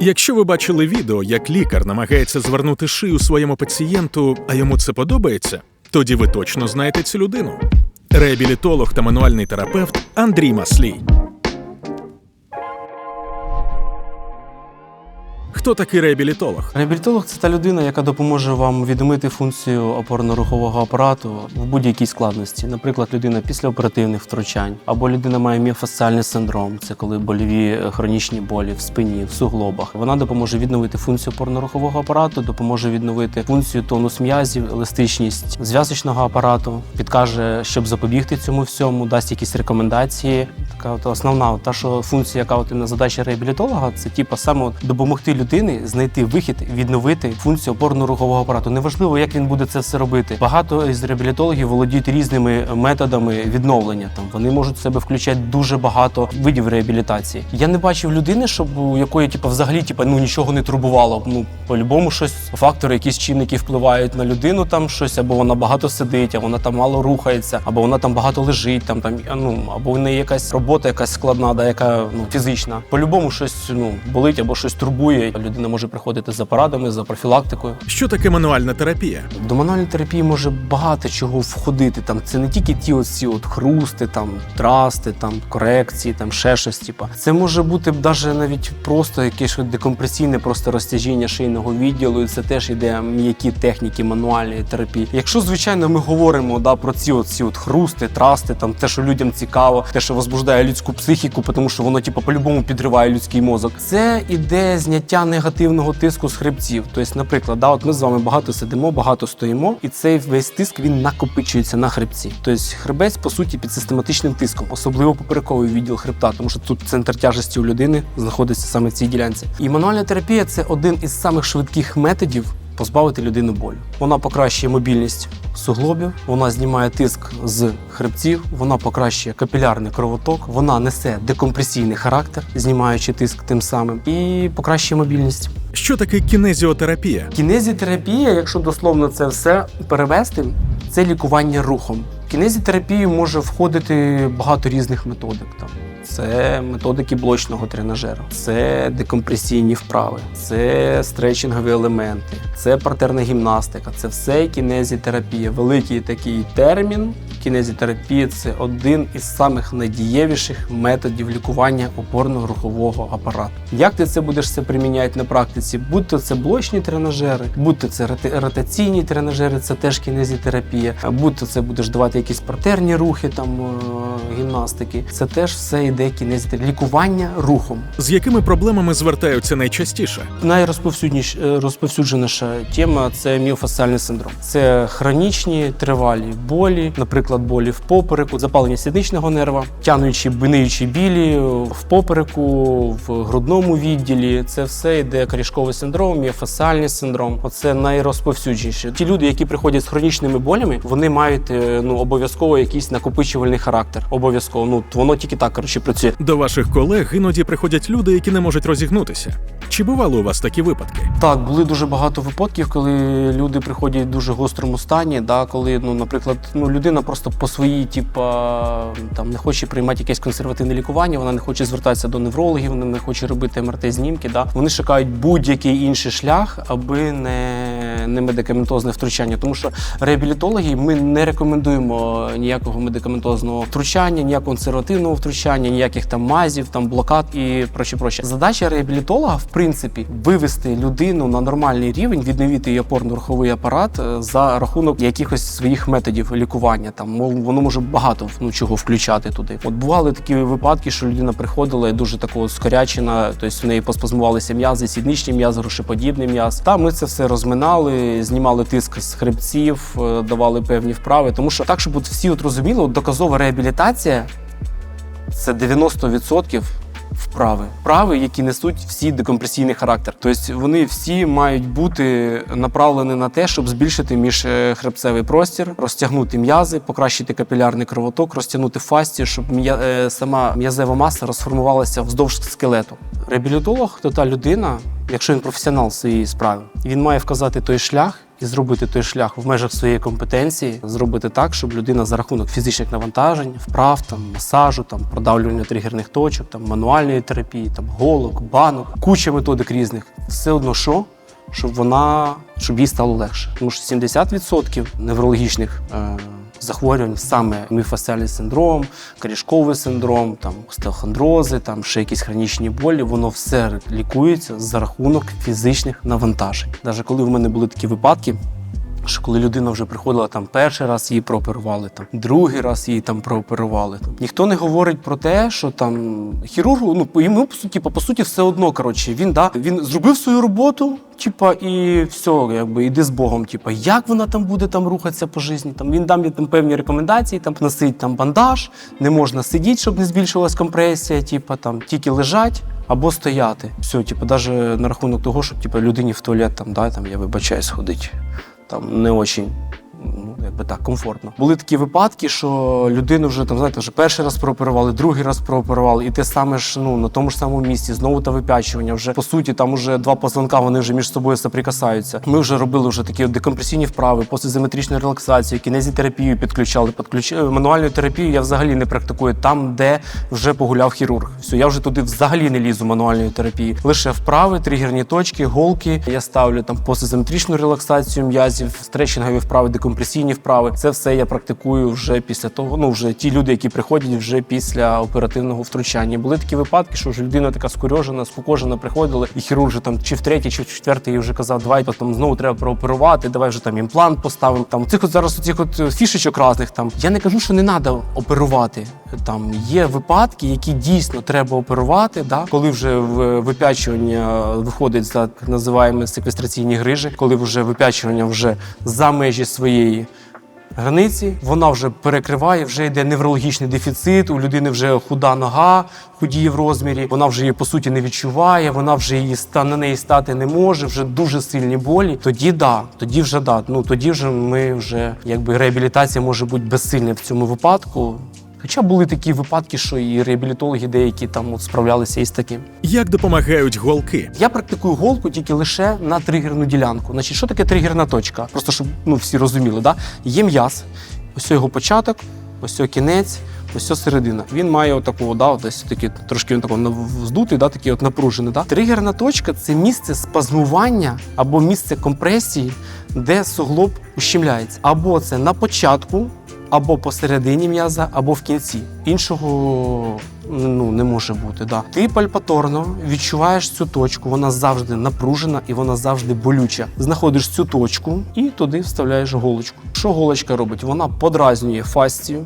Якщо ви бачили відео, як лікар намагається звернути шию своєму пацієнту, а йому це подобається, тоді ви точно знаєте цю людину. Реабілітолог та мануальний терапевт Андрій Маслій. Хто такий реабілітолог? Реабілітолог це та людина, яка допоможе вам відновити функцію опорно-рухового апарату в будь-якій складності. Наприклад, людина після оперативних втручань, або людина має міофасціальний синдром, це коли больові е, хронічні болі в спині, в суглобах. Вона допоможе відновити функцію опорно-рухового апарату, допоможе відновити функцію тонус м'язів, еластичність зв'язочного апарату, підкаже, щоб запобігти цьому всьому, дасть якісь рекомендації. Така от основна та що функція, яка от на задача реабілітолога, це типу саме допомогти людині знайти вихід, відновити функцію опорно-рухового апарату. Неважливо, як він буде це все робити. Багато із реабілітологів володіють різними методами відновлення. Там вони можуть в себе включати дуже багато видів реабілітації. Я не бачив людини, щоб у якої типу, взагалі типу, ну нічого не турбувало. Ну по-любому щось фактори, якісь чинники впливають на людину. Там щось або вона багато сидить, а вона там мало рухається, або вона там багато лежить. Там там ну або в неї якась робота, якась складна, да, яка ну фізична. По-любому щось ну болить або щось турбує. Людина може приходити за порадами, за профілактикою. Що таке мануальна терапія? До мануальної терапії може багато чого входити. Там це не тільки ті оці от хрусти, там трасти, там корекції, там ще щось. Типа це може бути навіть навіть просто якесь декомпресійне, просто розтяжіння шийного відділу. І це теж іде м'які техніки мануальної терапії. Якщо звичайно ми говоримо да про ці от ці от хрусти, трасти, там те, що людям цікаво, те, що возбуждає людську психіку, тому що воно типу, по-любому підриває людський мозок. Це іде зняття негативного тиску з хребців. Тобто, наприклад, да, от ми з вами багато сидимо, багато стоїмо, і цей весь тиск він накопичується на хребці. Тобто хребець, по суті, під систематичним тиском, особливо поперековий відділ хребта, тому що тут центр тяжесті у людини знаходиться саме в цій ділянці. І мануальна терапія це один із самих швидких методів. Позбавити людину болю. Вона покращує мобільність суглобів, вона знімає тиск з хребців, вона покращує капілярний кровоток, вона несе декомпресійний характер, знімаючи тиск тим самим, і покращує мобільність. Що таке кінезіотерапія? Кінезіотерапія, якщо дословно це все перевести, це лікування рухом. Кінезітерапію може входити багато різних методик. Там це методики блочного тренажера, це декомпресійні вправи, це стретчингові елементи, це партерна гімнастика, це все кінезітерапія. Великий такий термін. Кінезітерапія це один із самих найдієвіших методів лікування опорно-рухового апарату. Як ти це будеш це приміняти на практиці? Будь то це блочні тренажери, будь то це ротаційні тренажери, це теж кінезітерапія, будь то це будеш давати якісь партерні рухи, там е, гімнастики. Це теж все йде кінезітерапія. Лікування рухом. З якими проблемами звертаються найчастіше? Найрозповсюдніш е, розповсюдженіша тема це міофасціальний синдром. Це хронічні тривалі болі, наприклад, болі в попереку, запалення сідничного нерва, тянучі биниючі білі в попереку, в грудному відділі. Це все йде корішковий синдром, міофасціальний синдром. Оце найрозповсюдженіше. Ті люди, які приходять з хронічними болями, вони мають е, ну обов'язково якийсь накопичувальний характер. Обов'язково. Ну воно тільки так коротше працює. До ваших колег іноді приходять люди, які не можуть розігнутися. Чи бували у вас такі випадки? Так, були дуже багато випадків, коли люди приходять в дуже гострому стані, да, коли, ну, наприклад, ну, людина просто по своїй, типа, там не хоче приймати якесь консервативне лікування, вона не хоче звертатися до неврологів, вона не хоче робити МРТ-знімки. Да. Вони шукають будь-який інший шлях, аби не, не медикаментозне втручання. Тому що реабілітологи ми не рекомендуємо ніякого медикаментозного втручання, ніякого консервативного втручання, ніяких там мазів, там блокад і проще проще. Задача реабілітолога, в принципі, вивести людину на нормальний рівень, відновити її опорно-руховий апарат е, за рахунок якихось своїх методів лікування. Там воно може багато ну, чого включати туди. От бували такі випадки, що людина приходила і дуже такого скорячена, тобто в неї поспазмувалися м'язи, сідничні м'язи, грошеподібний м'яз. Та ми це все розминали, знімали тиск з хребців, е, давали певні вправи. Тому що так, щоб от всі от розуміли, от доказова реабілітація це 90% вправи. Вправи, які несуть всі декомпресійний характер. Тобто вони всі мають бути направлені на те, щоб збільшити міжхребцевий простір, розтягнути м'язи, покращити капілярний кровоток, розтягнути фасцію, щоб е, сама м'язева маса розформувалася вздовж скелету. Реабілітолог то та людина, якщо він професіонал в своїй справі, він має вказати той шлях і зробити той шлях в межах своєї компетенції, зробити так, щоб людина за рахунок фізичних навантажень, вправ, там масажу, там продавлювання тригерних точок, там мануальної терапії, там голок, банок, куча методик різних. Все одно що? Щоб вона щоб їй стало легше. Тому що 70% неврологічних е, захворювань, саме міфасціальний синдром, корішковий синдром, там остеохондрози, там ще якісь хронічні болі, воно все лікується за рахунок фізичних навантажень. Навіть коли в мене були такі випадки. Що коли людина вже приходила там перший раз її прооперували, там другий раз її там прооперували. Там ніхто не говорить про те, що там хірургу, ну йому по суті, по суті, все одно. Коротше, він да він зробив свою роботу, типа, і все, якби іди з Богом. Типа, як вона там буде там рухатися по житті? Там він дам там певні рекомендації, там носить там бандаж, не можна сидіти, щоб не збільшилась компресія, типа там тільки лежать. Або стояти. Все, типу, навіть на рахунок того, щоб типу, людині в туалет там, да, там, я вибачаюсь, ходити там не очень. Ну, якби так, комфортно. Були такі випадки, що людину вже там, знаєте, вже перший раз прооперували, другий раз прооперували, і те саме ж ну на тому ж самому місці, знову та випячування. Вже по суті, там уже два позвонка, вони вже між собою соприкасаються. Ми вже робили вже такі декомпресійні вправи, посизиметричну релаксацію, кінезітерапію підключали. Підключ... Мануальну терапію я взагалі не практикую там, де вже погуляв хірург. Все, я вже туди взагалі не лізу мануальної терапії. Лише вправи, тригерні точки, голки. Я ставлю там посизиметричну релаксацію м'язів, стретчингові вправи, декомпресійні вправи. Це все я практикую вже після того. Ну вже ті люди, які приходять вже після оперативного втручання. Були такі випадки, що вже людина така скорьожена, спокojена приходила, і хірург вже там чи в третій, чи в четвертий вже казав, давай там знову треба прооперувати, давай вже там імплант поставимо. Там цих от зараз оцих от фішечок разних там. Я не кажу, що не треба оперувати. Там є випадки, які дійсно треба оперувати. Да? Коли вже випячування виходить за так називаємо секвестраційні грижі, коли вже випячування вже за межі своєї границі, вона вже перекриває, вже йде неврологічний дефіцит, у людини вже худа нога, худіє в розмірі, вона вже її по суті не відчуває, вона вже її на неї стати не може, вже дуже сильні болі. Тоді да, тоді вже да. Ну тоді вже ми вже якби реабілітація може бути безсильна в цьому випадку. Хоча були такі випадки, що і реабілітологи деякі там от справлялися із таким. Як допомагають голки? Я практикую голку тільки лише на тригерну ділянку. Значить, що таке тригерна точка? Просто щоб ну, всі розуміли, да? є м'яз, ось його початок, ось його кінець, ось його середина. Він має отаку, да, от десь такий, трошки він нав- вздутий, да, такий от напружений. Да? Тригерна точка це місце спазмування або місце компресії, де суглоб ущемляється. Або це на початку, або посередині м'яза, або в кінці. Іншого ну, не може бути. Да. Ти пальпаторно відчуваєш цю точку, вона завжди напружена і вона завжди болюча. Знаходиш цю точку і туди вставляєш голочку. Що голочка робить? Вона подразнює фасцію,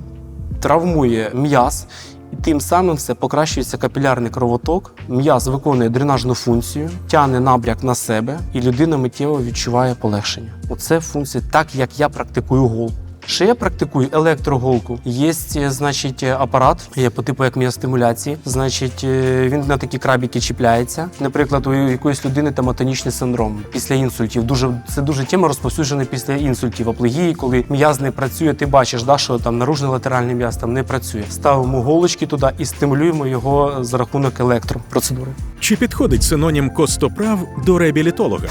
травмує м'яз. І тим самим все покращується капілярний кровоток, м'яз виконує дренажну функцію, тягне набряк на себе, і людина миттєво відчуває полегшення. Оце функція, так як я практикую голку. Ще я практикую електроголку. Є, е, значить, е, апарат, є по типу як міостимуляції. Значить, е, він на такі крабіки чіпляється. Наприклад, у якоїсь людини там атонічний синдром після інсультів. Дуже це дуже тема розповсюджена після інсультів, аплегії, коли м'яз не працює. Ти бачиш, да, що там наружний латеральний м'яз там не працює. Ставимо голочки туди і стимулюємо його за рахунок електропроцедури. Чи підходить синонім костоправ до реабілітолога?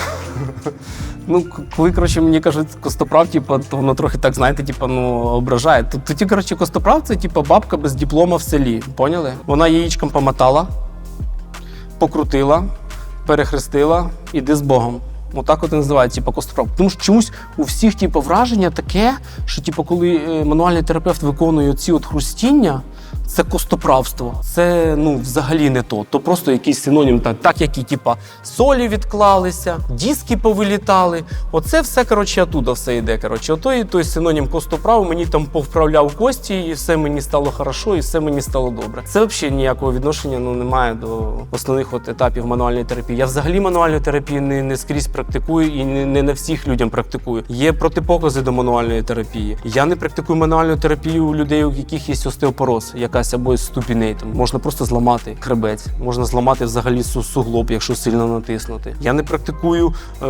Ну, коли коротше, мені кажуть костоправ, типу, то воно трохи так, знаєте, типу, ну, ображає. Тут тоді, коротше, костоправ це типу, бабка без диплома в селі. Поняли? Вона яєчком помотала, покрутила, перехрестила, іди з Богом. Отак от і називається, типу, костоправ. Тому що чомусь у всіх типу, враження таке, що типу, коли е, мануальний терапевт виконує ці от хрустіння, це костоправство. Це ну взагалі не то. То просто якийсь синонім, так, так як і типа солі відклалися, диски повилітали. Оце все коротше оттуда все йде. Коротше, ото і той синонім костоправ мені там повправляв кості, і все мені стало хорошо, і все мені стало добре. Це взагалі ніякого відношення ну немає до основних от етапів мануальної терапії. Я взагалі мануальну терапію не, не скрізь практикую і не, не на всіх людям практикую. Є протипокази до мануальної терапії. Я не практикую мануальну терапію у людей, у яких є остеопороз. Якась або з ступіней. Там можна просто зламати хребець, можна зламати взагалі су- суглоб, якщо сильно натиснути. Я не практикую е,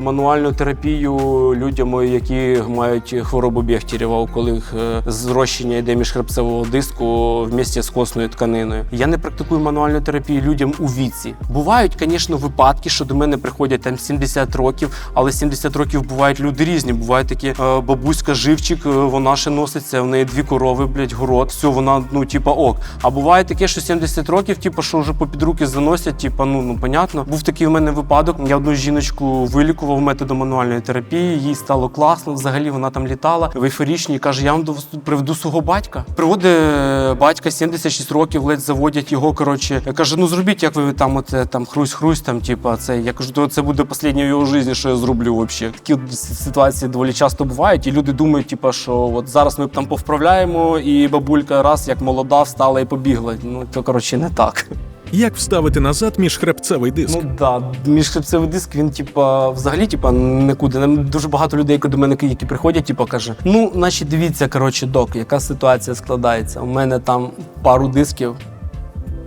мануальну терапію людям, які мають хворобу Бехтерєва, коли е, зрощення йде міжхребцевого диску в місті з косною тканиною. Я не практикую мануальну терапію людям у віці. Бувають, звісно, випадки, що до мене приходять там 70 років, але 70 років бувають люди різні. Бувають такі е, бабуська живчик, е, вона ще носиться, в неї дві корови, блядь, город, все, вона, ну, типа, ок. А буває таке, що 70 років, типа, що вже попід руки заносять, типа, ну, ну понятно. Був такий у мене випадок. Я одну жіночку вилікував методом мануальної терапії, їй стало класно. Взагалі вона там літала в ейфорічній, каже: я вам до приведу свого батька. Приводить е, батька 76 років, ледь заводять його. Коротше, я кажу, ну зробіть, як ви там оце там хрусь-хрусь, там, типа, це. Я кажу, то це буде останнє в його житті, що я зроблю взагалі. Такі ситуації доволі часто бувають, і люди думають, типа, що от зараз ми там повправляємо, і бабулька раз як молода встала і побігла. Ну то коротше не так. Як вставити назад міжхребцевий диск? Ну да, міжхребцевий диск, він типа взагалі, типа, нікуди. Нам дуже багато людей, які до мене які приходять, типа каже: ну, значить, дивіться, коротше, док, яка ситуація складається. У мене там пару дисків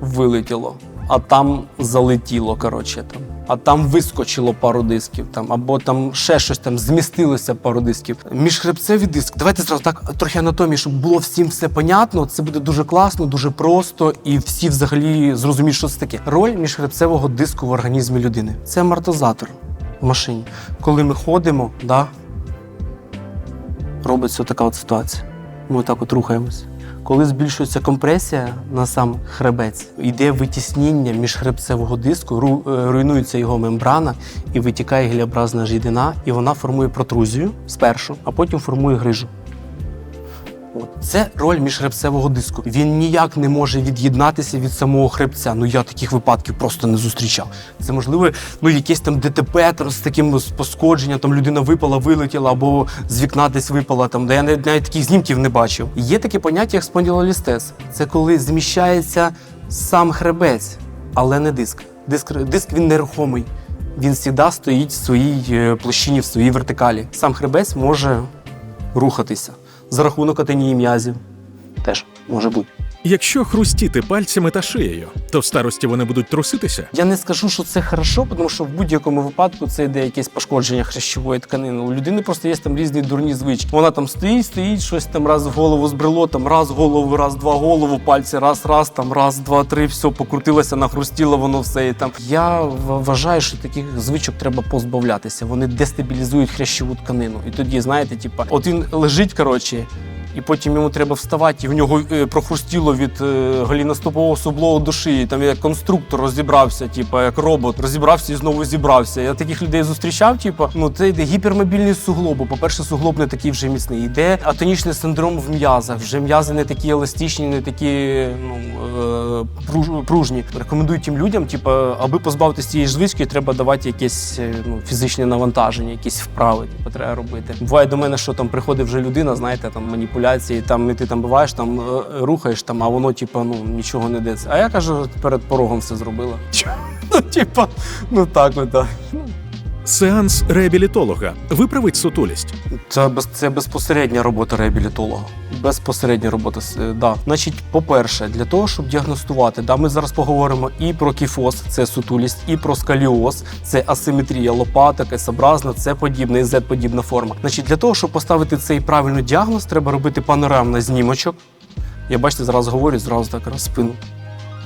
вилетіло, а там залетіло, коротше там. А там вискочило пару дисків, там або там ще щось там змістилося пару дисків. Міжхребцевий диск. Давайте зразу так трохи анатомії, щоб було всім все понятно. Це буде дуже класно, дуже просто, і всі взагалі зрозуміють, що це таке. Роль міжхребцевого диску в організмі людини. Це амортизатор в машині. Коли ми ходимо, да, робиться така от ситуація. Ми отак от рухаємось. Коли збільшується компресія на сам хребець, йде витіснення міжхребцевого диску, е, руйнується його мембрана і витікає гілеобразна жідина, і вона формує протрузію спершу, а потім формує грижу. Це роль міжхребцевого диску. Він ніяк не може від'єднатися від самого хребця. Ну я таких випадків просто не зустрічав. Це можливо, ну якесь там ДТП з таким з там людина випала, вилетіла або з вікна десь випала. Там, де я навіть, навіть таких знімків не бачив. Є таке поняття, як спондилолістез. Це коли зміщається сам хребець, але не диск. Диск, диск він нерухомий. Він завжди стоїть в своїй е, площині, в своїй вертикалі. Сам хребець може рухатися за рахунок атенії м'язів. Теж може бути. Якщо хрустіти пальцями та шиєю, то в старості вони будуть труситися. Я не скажу, що це хорошо, тому що в будь-якому випадку це йде якесь пошкодження хрящової тканини. У людини просто є там різні дурні звички. Вона там стоїть, стоїть, щось там раз в голову збрело, там раз голову, раз, два голову, пальці, раз, раз, там раз, два, три, все, покрутилося, нахрустіло воно все. І там я вважаю, що таких звичок треба позбавлятися. Вони дестабілізують хрящову тканину. І тоді, знаєте, типа, от він лежить, коротше. І потім йому треба вставати, і в нього е, прохрустіло від е, голіностопового суглобу до шиї. Там як конструктор розібрався, типу, як робот, розібрався і знову зібрався. Я таких людей зустрічав, типу, ну це йде гіпермобільність суглобу. По-перше, суглоб не такий вже міцний. Йде атонічний синдром в м'язах. Вже м'язи не такі еластичні, не такі ну, е, пружні. Рекомендую тим людям, типу, аби позбавитися цієї звички, треба давати якесь ну, фізичне навантаження, якісь вправи, типу, треба робити. Буває до мене, що там приходить вже людина, знаєте, там маніпуляції, там і ти там буваєш, там е, рухаєш, там, а воно, типу, ну нічого не йдеться. А я кажу, перед порогом все зробила. Ну, типа, ну так, ну так. Сеанс реабілітолога виправить сутулість. Це без це безпосередня робота реабілітолога. Безпосередня робота. е, Да. Значить, по-перше, для того, щоб діагностувати, да, ми зараз поговоримо і про кіфоз, це сутулість, і про скаліоз, це асиметрія лопаток, S-образна, це подібна і Z-подібна форма. Значить, для того, щоб поставити цей правильний діагноз, треба робити панорамний знімочок. Я бачите, зараз говорю, зразу так раз спину.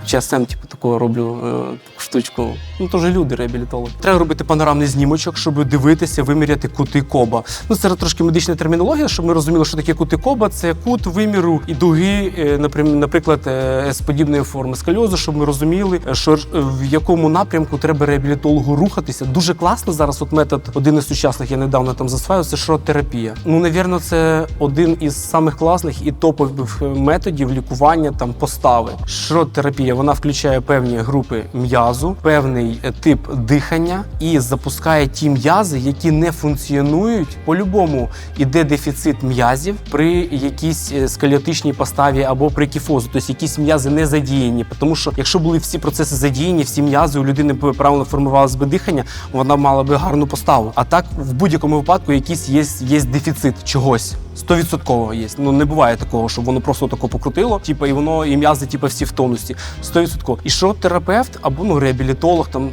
Я сам типу, такого роблю е, таку штучку. Ну, теж люди, реабілітологи. Треба робити панорамний знімочок, щоб дивитися, виміряти кути коба. Ну, це трошки медична термінологія, щоб ми розуміли, що таке кути коба. Це кут виміру і дуги, е, наприклад, е, з подібної форми скальозу, щоб ми розуміли, що в якому напрямку треба реабілітологу рухатися. Дуже класно зараз. От метод один із сучасних, я недавно там засваю, це шрот-терапія. Ну, навірно, це один із самих класних і топових методів лікування там постави. Шрот-терапія вона включає певні групи м'язу, певний е, тип дихання і запускає ті м'язи, які не функціонують. По-любому іде дефіцит м'язів при якійсь е, сколіотичній поставі або при кіфозу. Тобто якісь м'язи не задіяні. Тому що якщо були всі процеси задіяні, всі м'язи у людини б правильно формувалося би дихання, вона мала би гарну поставу. А так в будь-якому випадку якийсь є, є дефіцит чогось. 100% є. Ну не буває такого, щоб воно просто тако покрутило, типу, і воно і м'язи, типу, всі в тонусі. 100%. І що терапевт або ну реабілітолог там.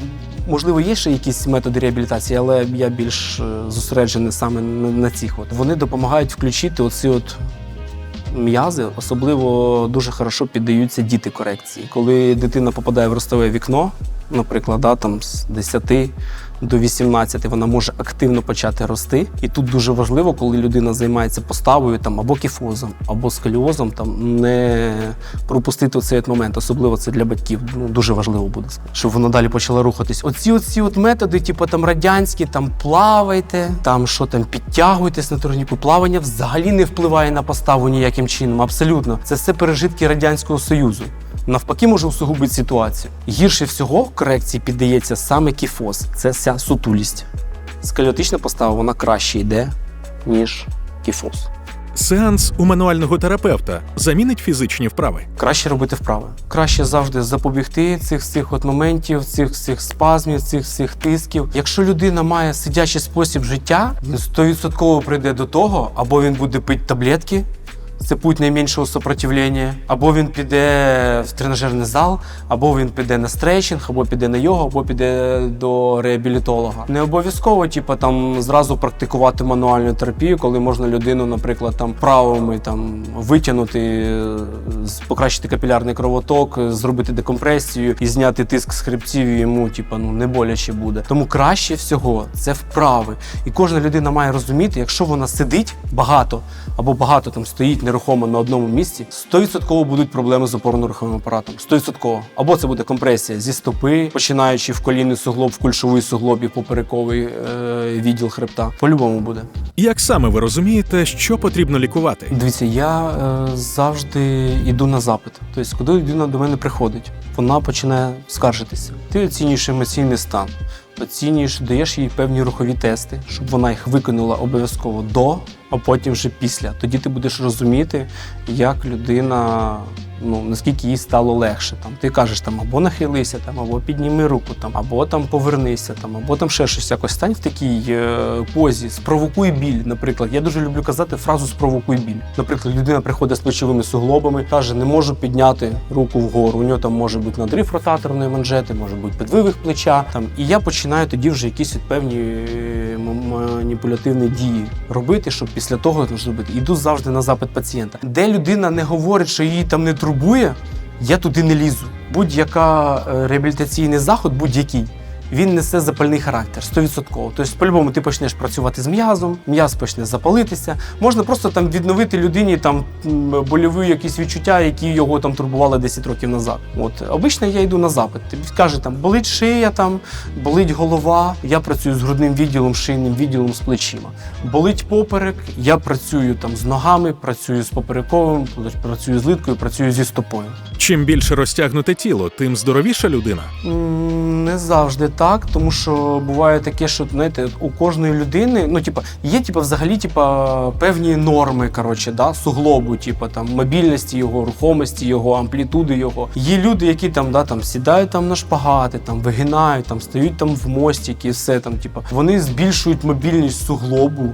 Можливо, є ще якісь методи реабілітації, але я більш е, зосереджений саме на, цих. От вони допомагають включити оці от м'язи, особливо дуже хорошо піддаються діти корекції. Коли дитина попадає в ростове вікно, наприклад, да, там з 10 до 18 вона може активно почати рости. І тут дуже важливо, коли людина займається поставою там або кіфозом, або сколіозом, там не пропустити цей момент. Особливо це для батьків. Ну дуже важливо буде, щоб вона далі почала рухатись. Оці оці от методи, типу там радянські, там плавайте, там що там підтягуйтесь на турніку. Плавання взагалі не впливає на поставу ніяким чином. Абсолютно, це все пережитки радянського союзу. Навпаки, може усугубити ситуацію. Гірше всього корекції піддається саме кіфоз. Це вся сутулість. Сколіотична постава вона краще йде, ніж кіфоз. Сеанс у мануального терапевта замінить фізичні вправи. Краще робити вправи. Краще завжди запобігти цих цих от моментів, цих цих спазмів, цих цих тисків. Якщо людина має сидячий спосіб життя, він стовідсотково прийде до того, або він буде пити таблетки. Це путь найменшого сопротивлення, або він піде в тренажерний зал, або він піде на стретчинг, або піде на йогу, або піде до реабілітолога. Не обов'язково, типу, там зразу практикувати мануальну терапію, коли можна людину, наприклад, там правами там витягнути, е, покращити капілярний кровоток, е, зробити декомпресію і зняти тиск з хребців, йому, типу, ну не боляче буде. Тому краще всього це вправи. І кожна людина має розуміти, якщо вона сидить багато або багато там стоїть нерухомо на одному місці, 100% будуть проблеми з опорно-руховим апаратом. 100%. Або це буде компресія зі стопи, починаючи в колінний суглоб, в кульшовий суглоб і поперековий е, відділ хребта. По-любому буде. Як саме ви розумієте, що потрібно лікувати? Дивіться, я е, завжди йду на запит. Тобто, коли людина до мене приходить, вона починає скаржитися. Ти оцінюєш емоційний стан, оцінюєш, даєш їй певні рухові тести, щоб вона їх виконала обов'язково до, а потім вже після. Тоді ти будеш розуміти, як людина. Ну наскільки їй стало легше. Там ти кажеш там або нахилися, там або підніми руку, там або там повернися, там або там ще щось якось стань в такій е, позі, спровокуй біль. Наприклад, я дуже люблю казати фразу спровокуй біль. Наприклад, людина приходить з плечовими суглобами, каже, не можу підняти руку вгору. У нього там може бути надрив ротаторної манжети, може бути підвивих плеча. Там і я починаю тоді вже якісь от певні е, маніпулятивні дії робити, щоб після того зробити. Іду завжди на запит пацієнта. Де людина не говорить, що її там не турбує, я туди не лізу. Будь-яка е, реабілітаційний заход, будь-який. Він несе запальний характер 100%. Тобто, по-любому, ти почнеш працювати з м'язом, м'яз почне запалитися. Можна просто там відновити людині там больові якісь відчуття, які його там турбували 10 років назад. От обично я йду на запит. Ти каже, там болить шия, там болить голова. Я працюю з грудним відділом, шийним відділом з плечима. Болить поперек. Я працюю там з ногами, працюю з поперековим, працюю з литкою, працюю зі стопою. Чим більше розтягнуте тіло, тим здоровіша людина. Не завжди так, тому що буває таке, що знаєте, у кожної людини, ну типа, є типа взагалі типа певні норми, коротше, да, суглобу, типа там мобільності його, рухомості його, амплітуди його. Є люди, які там да там сідають там на шпагати, там вигинають, там стають там в мостики, все там, типа, вони збільшують мобільність суглобу.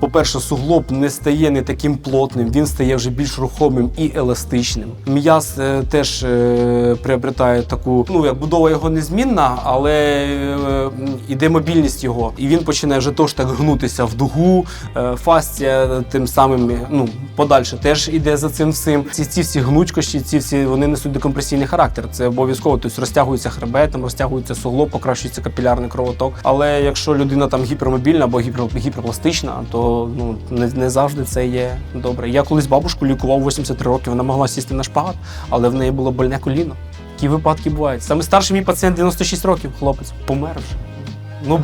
По-перше, суглоб не стає не таким плотним, він стає вже більш рухомим і еластичним. М'яз е, теж е, приобретає таку, ну як будова його незмінна, але е, іде мобільність його, і він починає вже теж так гнутися в дугу. Е, фасція тим самим, е, ну подальше теж іде за цим всім. Ці, ці всі гнучкості, ці всі вони несуть декомпресійний характер. Це обов'язково. Тобто розтягується хребетом, розтягується суглоб, покращується капілярний кровоток. Але якщо людина там гіпермобільна або гіпер, гіперпластична, то ну не, не завжди це є добре. Я колись бабушку лікував 83 роки. Вона могла сісти на шпагат, але в неї було больне коліно. Такі випадки бувають. Саме старший мій пацієнт 96 років, хлопець, помер вже. Ну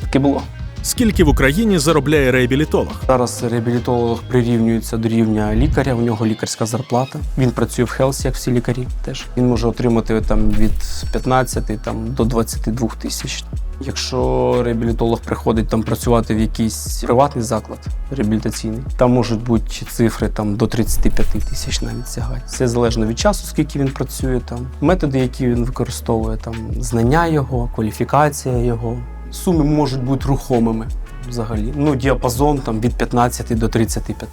таке було. Скільки в Україні заробляє реабілітолог? Зараз реабілітолог прирівнюється до рівня лікаря. У нього лікарська зарплата. Він працює в Хелсі, як всі лікарі. Теж він може отримати там від 15 там до 22 тисяч. Якщо реабілітолог приходить там працювати в якийсь приватний заклад реабілітаційний, там можуть бути цифри там до 35 тисяч навіть сягати. Все залежно від часу, скільки він працює, там методи, які він використовує, там знання його, кваліфікація його. Суми можуть бути рухомими. взагалі. Ну, діапазон там від 15 до 35.